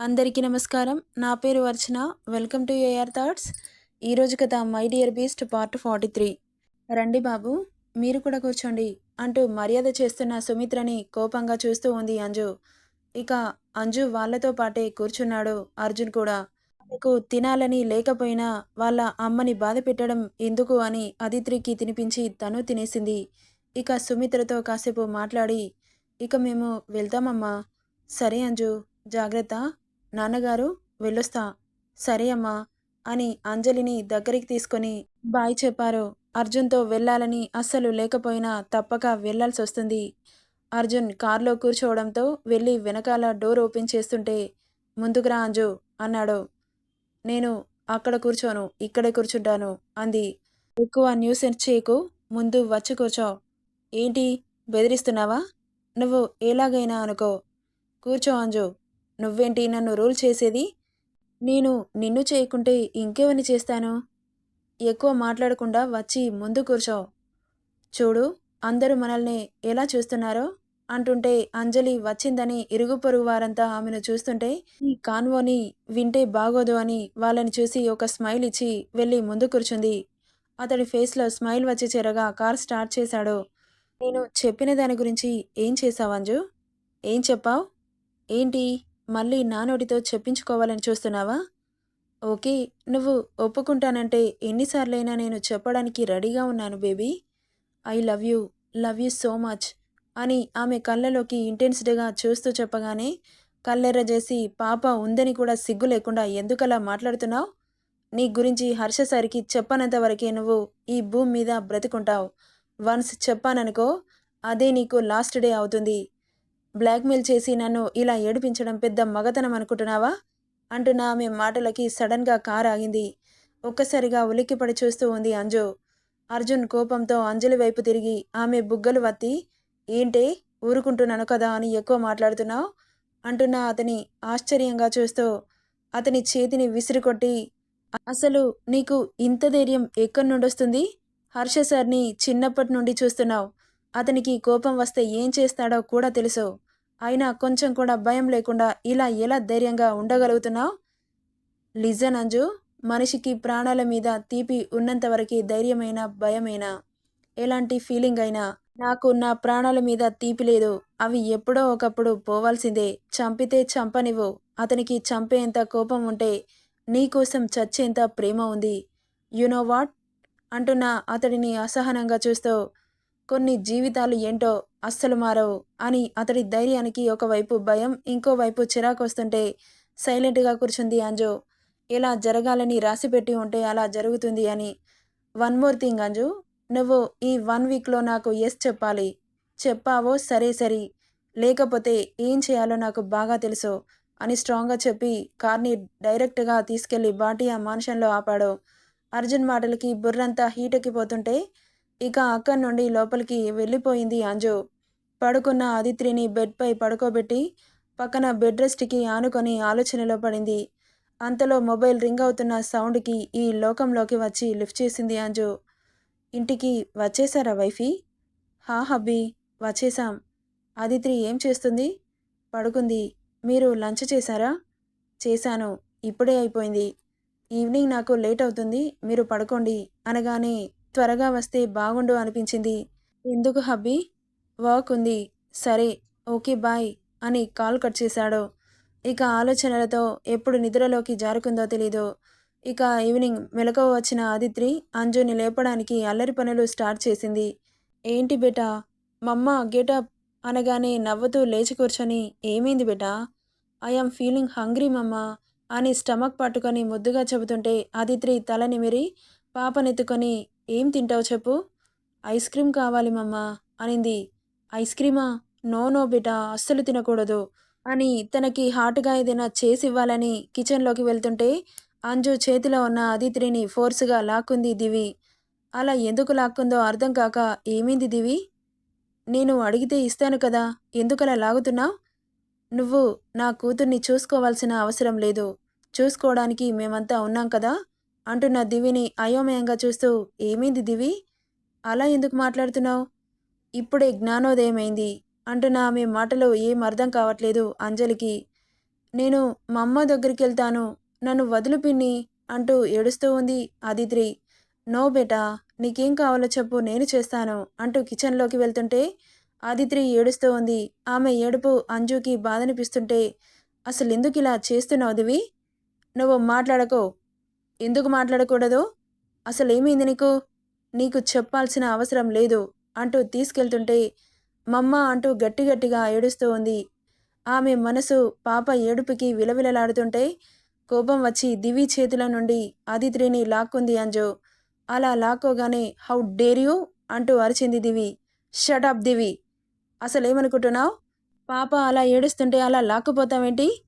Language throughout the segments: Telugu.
అందరికీ నమస్కారం. నా పేరు Archana. Welcome to AR thoughts. ఈరోజు కథ my dear beast part forty three. రండి బాబు మీరు కూడా కూర్చోండి అంటూ మర్యాద చేస్తున్న సుమిత్రని కోపంగా చూస్తూ ఉంది అంజు. ఇక అంజు వాళ్ళతో పాటే కూర్చున్నాడు అర్జున్ కూడా. ఆమెకు తినాలని లేకపోయినా వాళ్ళ అమ్మని బాధ పెట్టడం ఎందుకు అని అదిత్రికి తినిపించి తను తినేసింది. ఇక సుమిత్రతో కాసేపు మాట్లాడి ఇక మేము వెళ్తామమ్మా. సరే అంజు జాగ్రత్త. నాన్నగారు వెళ్ళొస్తా. సరే అమ్మా అని అంజలిని దగ్గరికి తీసుకొని బాయ్ చెప్పారు. అర్జున్తో వెళ్ళాలని అస్సలు లేకపోయినా తప్పక వెళ్ళాల్సి వస్తుంది అర్జున్ కారులో కూర్చోవడంతో వెళ్ళి వెనకాల డోర్ ఓపెన్ చేస్తుంటే ముందుకురా అంజు అన్నాడు. నేను అక్కడ కూర్చోను ఇక్కడే కూర్చుంటాను అంది. ఎక్కువ న్యూస్ చేయకు ముందు వచ్చి కూర్చో. ఏంటి? బెదిరిస్తున్నావా? నువ్వు ఎలాగైనా అనుకో. కూర్చో అంజు నువ్వేంటి నన్ను రూల్ చేసేది? నేను నిన్ను చేయకుంటే ఇంకేమని చేస్తాను? ఎక్కువ మాట్లాడకుండా వచ్చి ముందు కూర్చో. చూడు అందరూ మనల్ని ఎలా చూస్తున్నారో? అంటుంటే అంజలి వచ్చిందని ఇరుగు పొరుగు వారంతా ఆమెను చూస్తుంటే ఈ కాన్వోని వింటే బాగోదు అని వాళ్ళని చూసి ఒక స్మైల్ ఇచ్చి వెళ్ళి ముందు కూర్చుంది. అతడి ఫేస్లో స్మైల్ వచ్చి చేరగా కార్ స్టార్ట్ చేశాడు. నేను చెప్పిన దాని గురించి ఏం చేశావు అంజు? ఏం చెప్పావు? ఏంటి? మళ్ళీ నానోడితో చెప్పించుకోవాలని చూస్తున్నావా? ఓకే నువ్వు ఒప్పుకుంటానంటే ఎన్నిసార్లైనా నేను చెప్పడానికి రెడీగా ఉన్నాను baby. I love you love you so much అని ఆమె కళ్ళలోకి ఇంటెన్స్డ్గా చూస్తూ చెప్పగానే కళ్ళెర్ర చేసి పాప ఉందని కూడా సిగ్గు లేకుండా ఎందుకలా మాట్లాడుతున్నావు? నీ గురించి హర్షసారికి చెప్పనంత వరకే నువ్వు ఈ భూమి మీద బ్రతుకుంటావు. వన్స్ చెప్పాననుకో అదే నీకు లాస్ట్ డే అవుతుంది. బ్లాక్మెయిల్ చేసి నన్ను ఇలా ఏడిపించడం పెద్ద మగతనం అనుకుంటున్నావా? అంటున్న ఆమె మాటలకి సడన్గా కార్ ఆగింది ఒక్కసారిగా ఉలిక్కిపడి చూస్తూ ఉంది అంజు. అర్జున్ కోపంతో అంజలి వైపు తిరిగి ఆమె బుగ్గలు వత్తి ఏంటే? ఊరుకుంటున్నాను కదా అని ఎక్కువ మాట్లాడుతున్నావు? అంటున్న అతని ఆశ్చర్యంగా చూస్తూ అతని చేతిని విసిరికొట్టి అసలు నీకు ఇంత ధైర్యం ఎక్కడి నుండి వస్తుంది హర్ష సార్ని చిన్నప్పటి నుండి చూస్తున్నావు. అతనికి కోపం వస్తే ఏం చేస్తాడో కూడా తెలుసు. అయినా కొంచెం కూడా భయం లేకుండా ఇలా ఎలా ధైర్యంగా ఉండగలుగుతున్నావు? లిజన్ అంజు మనిషికి ప్రాణాల మీద తీపి ఉన్నంతవరకు ధైర్యమైన భయమైనా? ఎలాంటి ఫీలింగ్ అయినా? నాకు నా ప్రాణాల మీద తీపి లేదు. అవి ఎప్పుడో ఒకప్పుడు పోవాల్సిందే. చంపితే చంపనివ్వు. అతనికి చంపేంత కోపం ఉంటే నీకోసం చచ్చేంత ప్రేమ ఉంది. You know what? అంటున్న అతడిని అసహనంగా చూస్తూ కొన్ని జీవితాలు ఏంటో అస్సలు మారవు అని అతడి ధైర్యానికి ఒకవైపు భయం ఇంకోవైపు చిరాకు వస్తుంటే సైలెంట్గా కూర్చుంది అంజు. ఇలా జరగాలని రాసిపెట్టి ఉంటే అలా జరుగుతుంది అని. వన్ మోర్ థింగ్ అంజు నువ్వు ఈ వన్ వీక్లో నాకు ఎస్ చెప్పాలి. చెప్పావో సరే సరే. లేకపోతే ఏం చేయాలో నాకు బాగా తెలుసు అని స్ట్రాంగ్గా చెప్పి కార్ని డైరెక్ట్గా తీసుకెళ్ళి బాటియా మాన్షన్లో ఆపాడు. అర్జున్ మాటలకి బుర్రంతా హీటెక్కిపోతుంటే ఇక అక్కడి నుండి లోపలికి వెళ్ళిపోయింది అంజు. పడుకున్న ఆదిత్రిని బెడ్పై పడుకోబెట్టి పక్కన బెడ్ రెస్ట్కి ఆనుకొని ఆలోచనలో పడింది. అంతలో మొబైల్ రింగ్ అవుతున్న సౌండ్కి ఈ లోకంలోకి వచ్చి లిఫ్ట్ చేసింది అంజు. ఇంటికి వచ్చేసారా వైఫీ? హా హబ్బీ వచ్చేసాం ఆదిత్రి ఏం చేస్తుంది? పడుకుంది. మీరు లంచ్ చేశారా? చేశాను. ఇప్పుడే అయిపోయింది. ఈవినింగ్ నాకు లేట్ అవుతుంది. మీరు పడుకోండి అనగానే త్వరగా వస్తే బాగుండు అనిపించింది. ఎందుకు హబ్బీ? వర్క్ ఉంది. సరే ఓకే బాయ్ అని కాల్ కట్ చేశాడు. ఇక ఆలోచనలతో ఎప్పుడు నిద్రలోకి జారుకుందో తెలీదు. ఇక ఈవినింగ్ మెలకువ వచ్చిన ఆదిత్రి అంజుని లేపడానికి అల్లరి పనులు స్టార్ట్ చేసింది. ఏంటి బేటా? మమ్మ గెటప్ అనగానే నవ్వుతూ లేచి కూర్చొని ఏమైంది బేటా? ఐఎమ్ ఫీలింగ్ హంగ్రీ మమ్మ అని స్టమక్ పట్టుకొని ముద్దుగా చెబుతుంటే ఆదిత్రి తల నిమిరి పాపనెత్తుకొని ఏం తింటావు చెప్పు? ఐస్ క్రీమ్ కావాలి మమ్మ అనింది. ఐస్ క్రీమా? నో నో బిటా అస్సలు తినకూడదు అని తనకి హాటుగా ఏదైనా చేసి ఇవ్వాలని కిచెన్లోకి వెళ్తుంటే అంజు చేతిలో ఉన్న అదిత్రిని ఫోర్స్గా లాక్కుంది దివి. అలా ఎందుకు లాక్కుందో అర్థం కాక ఏమైంది దివి? నేను అడిగితే ఇస్తాను కదా ఎందుకలా లాగుతున్నావు? నువ్వు నా కూతుర్ని చూసుకోవాల్సిన అవసరం లేదు. చూసుకోవడానికి మేమంతా ఉన్నాం కదా అంటున్న దివిని అయోమయంగా చూస్తూ ఏమైంది దివి? అలా ఎందుకు మాట్లాడుతున్నావు? ఇప్పుడే జ్ఞానోదయమైంది అంటున్న ఆమె మాటలో ఏం అర్థం కావట్లేదు అంజలికి. నేను మా అమ్మ దగ్గరికి వెళ్తాను నన్ను వదులు పిన్ని అంటూ ఏడుస్తూ ఉంది ఆదిత్రి నో బేటా నీకేం కావాలో చెప్పు నేను చేస్తాను అంటూ కిచెన్లోకి వెళ్తుంటే ఆదిత్రి ఏడుస్తూ ఉంది. ఆమె ఏడుపు అంజుకి బాధనిపిస్తుంటే అసలు ఎందుకు ఇలా చేస్తున్నావు దివి? నువ్వు మాట్లాడకో ఎందుకు మాట్లాడకూడదు? అసలు ఏమైంది నీకు? నీకు చెప్పాల్సిన అవసరం లేదు అంటూ తీసుకెళ్తుంటే మమ్మ అంటూ గట్టి గట్టిగా ఏడుస్తూ ఉంది. ఆమె మనసు పాప ఏడుపుకి విలవిలలాడుతుంటే కోపం వచ్చి దివి చేతుల నుండి ఆదిత్రిని లాక్కుంది అంజు. అలా లాక్కోగానే హౌ డేర్ యూ? అంటూ అరిచింది దివి. షటప్ దివి. అసలేమనుకుంటున్నావు? పాప అలా ఏడుస్తుంటే అలా లాక్కుపోతావేంటి?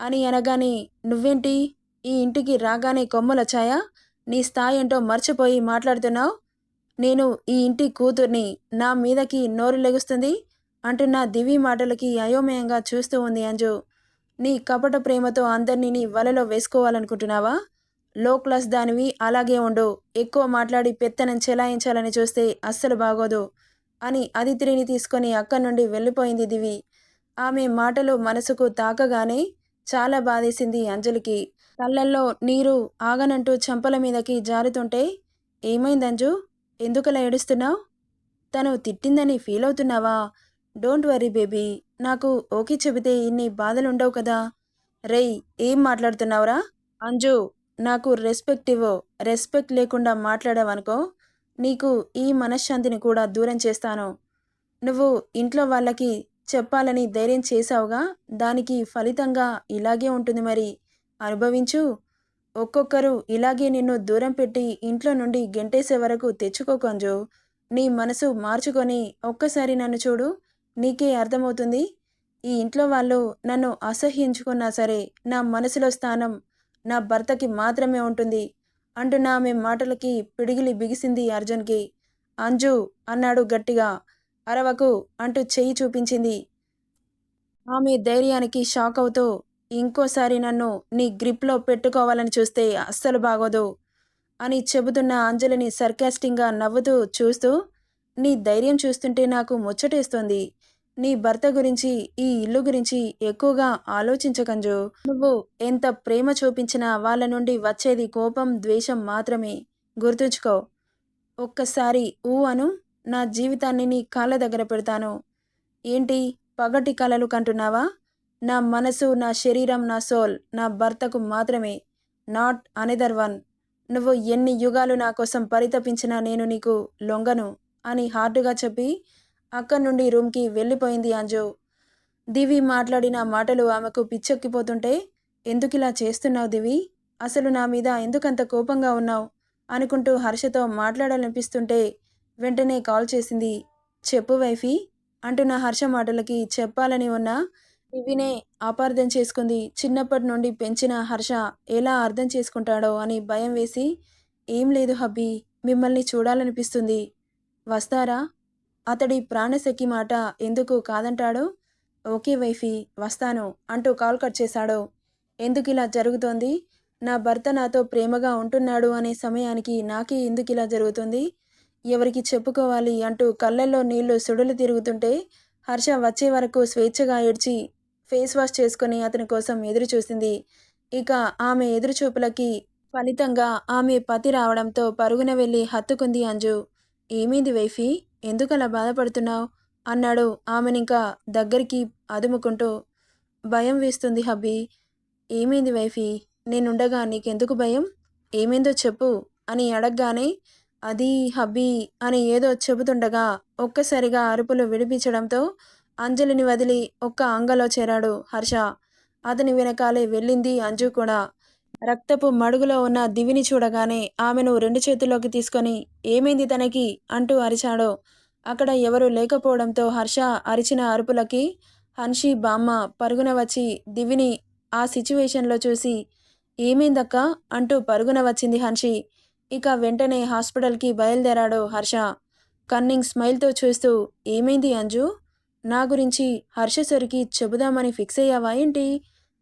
అని అనగానే నువ్వేంటి? ఈ ఇంటికి రాగానే కొమ్మలొచ్చాయా? నీ స్థాయి ఏంటో మర్చిపోయి మాట్లాడుతున్నావు? నేను ఈ ఇంటి కూతుర్ని నా మీదకి నోరు లెగుస్తుంది అంటున్న దివి మాటలకి అయోమయంగా చూస్తూ ఉంది అంజు. నీ కపట ప్రేమతో అందరినీ నీ వలలో వేసుకోవాలనుకుంటున్నావా? లో క్లాస్ దానివి అలాగే ఉండు. ఎక్కువ మాట్లాడి పెత్తనం చెలాయించాలని చూస్తే అస్సలు బాగోదు అని అదిత్రిని తీసుకొని అక్కడి నుండి వెళ్ళిపోయింది దివి. ఆమె మాటలు మనసుకు తాకగానే చాలా బాధేసింది అంజలికి. కళ్ళల్లో నీరు ఆగనంటూ చెంపల మీదకి జారుతుంటే ఏమైందంజు ఎందుకలా ఏడుస్తున్నావు? తను తిట్టిందని ఫీల్ అవుతున్నావా? డోంట్ వరీ బేబీ నాకు ఓకే చెబితే ఇన్ని బాధలుండవు కదా. రేయ్ ఏం మాట్లాడుతున్నావురా? అంజు నాకు రెస్పెక్ట్ ఇవ్వు. రెస్పెక్ట్ లేకుండా మాట్లాడావనుకో నీకు ఈ మనశ్శాంతిని కూడా దూరం చేస్తాను. నువ్వు ఇంట్లో వాళ్ళకి చెప్పాలని ధైర్యం చేశావుగా దానికి ఫలితంగా ఇలాగే ఉంటుంది మరి. అనుభవించు. ఒక్కొక్కరు ఇలాగే నిన్ను దూరం పెట్టి ఇంట్లో నుండి గెంటేసే వరకు తెచ్చుకోకంజు నీ మనసు మార్చుకొని ఒక్కసారి నన్ను చూడు నీకే అర్థమవుతుంది. ఈ ఇంట్లో వాళ్ళు నన్ను అసహ్యించుకున్నా సరే నా మనసులో స్థానం నా భర్తకి మాత్రమే ఉంటుంది. అంటున్న ఆమె మాటలకి పిడిగిలి బిగిసింది అర్జున్కి. అంజు అన్నాడు గట్టిగా. అరవకు అంటూ చెయ్యి చూపించింది. ఆమె ధైర్యానికి షాక్ అవుతూ ఇంకోసారి నన్ను నీ గ్రిప్లో పెట్టుకోవాలని చూస్తే అస్సలు బాగోదు అని చెబుతున్న అంజలిని సర్కాస్టింగ్గా నవ్వుతూ చూస్తూ నీ ధైర్యం చూస్తుంటే నాకు ముచ్చటేస్తోంది. నీ భర్త గురించి ఈ ఇల్లు గురించి ఎక్కువగా ఆలోచించకంజు. నువ్వు ఎంత ప్రేమ చూపించినా వాళ్ళ నుండి వచ్చేది కోపం ద్వేషం మాత్రమే. గుర్తుంచుకో. ఒక్కసారి ఊ అను నా జీవితాన్ని నీ కాళ్ళ దగ్గర పెడతాను. ఏంటి? పగటి కలలు కంటున్నావా? నా మనసు నా శరీరం నా సోల్ నా భర్తకు మాత్రమే. Not another one. నువ్వు ఎన్ని యుగాలు నా కోసం పరితపించినా నేను నీకు లొంగను అని హార్డుగా చెప్పి అక్కడి నుండి రూమ్కి వెళ్ళిపోయింది అంజు. దివి మాట్లాడిన మాటలు ఆమెకు పిచ్చెక్కిపోతుంటే ఎందుకు ఇలా చేస్తున్నావు దివి? అసలు నా మీద ఎందుకంత కోపంగా ఉన్నావు? అనుకుంటూ హర్షతో మాట్లాడాలనిపిస్తుంటే వెంటనే కాల్ చేసింది చెప్పు వైఫీ అంటున్న హర్ష మాటలకి చెప్పాలని ఉన్న ఇవినే అపార్థం చేసుకుంది. చిన్నప్పటి నుండి పెంచిన హర్ష ఎలా అర్థం చేసుకుంటాడో అని భయం వేసి ఏం లేదు హబ్బీ మిమ్మల్ని చూడాలనిపిస్తుంది. వస్తారా? అతడి ప్రాణశక్తి మాట ఎందుకు కాదంటాడో? ఓకే వైఫీ వస్తాను అంటూ కాల్ కట్ చేశాడు. ఎందుకు ఇలా జరుగుతోంది? నా భర్త నాతో ప్రేమగా ఉంటున్నాడు అనే సమయానికి నాకే ఎందుకు ఇలా జరుగుతుంది? ఎవరికి చెప్పుకోవాలి అంటూ కళ్ళల్లో నీళ్ళు సుడులు తిరుగుతుంటే హర్ష వచ్చే వరకు స్వేచ్ఛగా ఏడ్చి ఫేస్ వాష్ చేసుకుని అతని కోసం ఎదురు చూసింది. ఇక ఆమె ఎదురుచూపులకి ఫలితంగా ఆమె పతి రావడంతో పరుగున వెళ్ళి హత్తుకుంది అంజు. ఏమైంది వైఫీ? ఎందుకలా బాధపడుతున్నావు? అన్నాడు ఆమెనింకా దగ్గరికి అదుముకుంటూ. భయం వేస్తుంది హబ్బీ. ఏమైంది వైఫీ? నేనుండగా నీకెందుకు భయం? ఏమైందో చెప్పు అని అడగగానే అది హబ్బీ అని ఏదో చెబుతుండగా ఒక్కసారిగా అరుపులు విడిపించడంతో అంజలిని వదిలి ఒక్క అంగలో చేరాడు హర్ష. అతని వెనకాలే వెళ్ళింది అంజు కూడా. రక్తపు మడుగులో ఉన్న దివిని చూడగానే ఆమెను రెండు చేతుల్లోకి తీసుకొని ఏమైంది తనకి? అంటూ అరిచాడు. అక్కడ ఎవరూ లేకపోవడంతో హర్ష అరిచిన అరుపులకి హన్షి బామ్మ పరుగున వచ్చి దివిని ఆ సిచ్యువేషన్లో చూసి ఏమైందక్క? అంటూ పరుగున వచ్చింది హన్షి. ఇక వెంటనే హాస్పిటల్కి బయలుదేరాడు హర్ష. కన్నింగ్ స్మైల్తో చూస్తూ ఏమైంది అంజు? నా గురించి హర్షసరికి చెబుదామని ఫిక్స్ అయ్యావా ఏంటి?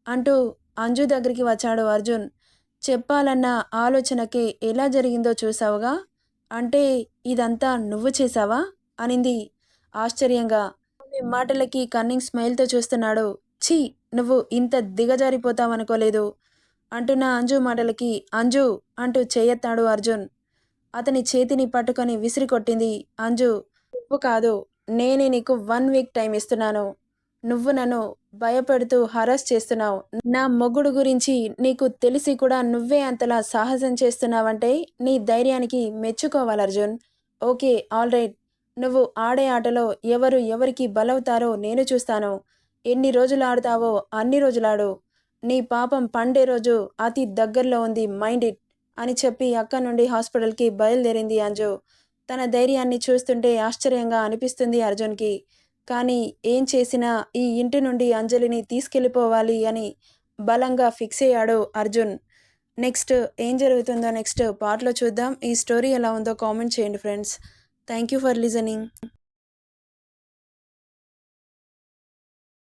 అంటూ అంజు దగ్గరికి వచ్చాడు అర్జున్. చెప్పాలన్న ఆలోచనకే ఎలా జరిగిందో చూసావుగా? అంటే ఇదంతా నువ్వు చేసావా అనింది ఆశ్చర్యంగా. మాటలకి కన్నింగ్ స్మైల్తో చూస్తున్నాడు. ఛీ! నువ్వు ఇంత దిగజారిపోతావనుకోలేదు అంటున్న అంజు మాటలకి అంజు అంటూ చేయెత్తాడు అర్జున్. అతని చేతిని పట్టుకొని విసిరి కొట్టింది అంజు. ఉప్పు కాదు నేనే నీకు వన్ వీక్ టైం ఇస్తున్నాను. నువ్వు నన్ను భయపెడుతూ హరాస్ చేస్తున్నావు. నా మొగుడు గురించి నీకు తెలిసి కూడా నువ్వే అంతలా సాహసం చేస్తున్నావంటే నీ ధైర్యానికి మెచ్చుకోవాలి అర్జున్. Okay all right. నువ్వు ఆడే ఆటలో ఎవరు ఎవరికి బలవుతారో నేను చూస్తాను. ఎన్ని రోజులు ఆడుతావో అన్ని రోజులు ఆడు. నీ పాపం పండే రోజు అతి దగ్గరలో ఉంది మైండ్ ఇట్ అని చెప్పి అక్క నుండి హాస్పిటల్కి బయలుదేరింది అంజు. తన ధైర్యాన్ని చూస్తుంటే ఆశ్చర్యంగా అనిపిస్తుంది అర్జున్కి. కానీ ఏం చేసినా ఈ ఇంటి నుండి అంజలిని తీసుకెళ్ళిపోవాలి అని బలంగా ఫిక్స్ అయ్యాడు అర్జున్. నెక్స్ట్ ఏం జరుగుతుందో నెక్స్ట్ పార్ట్లో చూద్దాం. ఈ స్టోరీ ఎలా ఉందో కామెంట్ చేయండి friends. Thank you for listening.